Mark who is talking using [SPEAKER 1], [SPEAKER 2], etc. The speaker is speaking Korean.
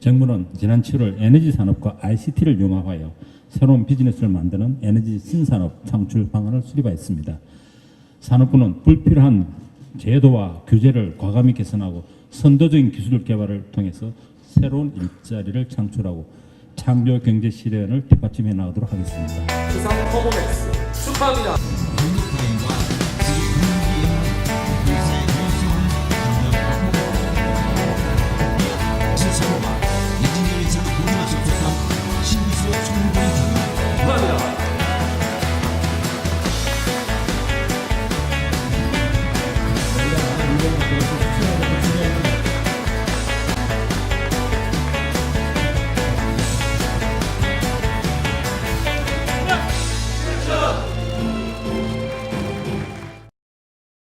[SPEAKER 1] 정부는 지난 7월 에너지 산업과 ICT를 융합하여 새로운 비즈니스를 만드는 에너지 신산업 창출 방안을 수립하였습니다. 산업부는 불필요한 제도와 규제를 과감히 개선하고 선도적인 기술 개발을 통해서 새로운 일자리를 창출하고 창조 경제 실현을 뒷받침해 나가도록 하겠습니다.
[SPEAKER 2] 기상 퍼포먼스 축하합니다.